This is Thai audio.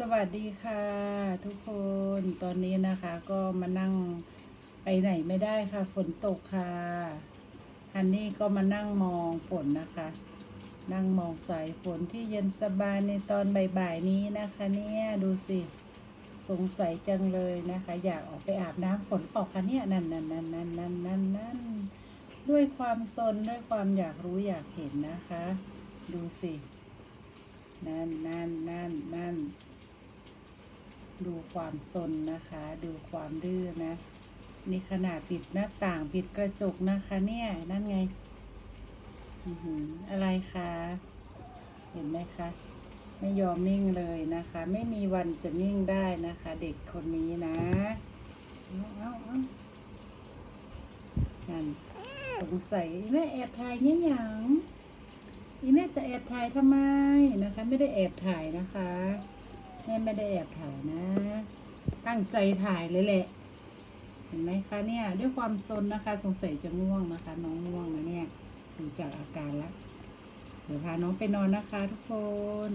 สวัสดีค่ะทุกคนตอนนี้นะคะก็มานั่งไปไหนไม่ได้ค่ะ ฝนตกค่ะฮันนี่ก็มานั่งมองฝนนะคะ นั่งมองสายฝนที่เย็นสบายในตอนบ่ายๆนี้นะคะ เนี่ยดูสิสงสัยจังเลยนะคะ อยากออกไปอาบน้ำฝนตกค่ะเนี่ยนั่นนั่นนั่นนั่นนั่นนั่นนั่นด้วยความสนด้วยความอยากรู้อยากเห็นนะคะ ดูสินั่นนั่นนั่นนั่น ดูความสนนะคะ ดูความดื้อนะ นี่ขนาดปิดหน้าต่างปิดกระจกนะคะเนี่ยนั่นไงอืออะไรคะเห็นไหมคะ ไม่ยอมนิ่งเลยนะคะ ไม่มีวันจะนิ่งได้นะคะ เด็กคนนี้นะเอาเอาเอานั่นสงสัยแม่แอบถ่ายเนี่ยยังอีแม่จะแอบถ่ายทำไมนะคะ ไม่ได้แอบถ่ายนะคะ แม่ไม่ได้แอบถ่ายนะ ตั้งใจถ่ายเลยแหละ เห็นไหมคะเนี่ย ด้วยความซนนะคะ สงสัยจะง่วงนะคะ น้องง่วงนะเนี่ยดูจากอาการแล้วเดี๋ยวพาน้องไปนอนนะคะทุกคน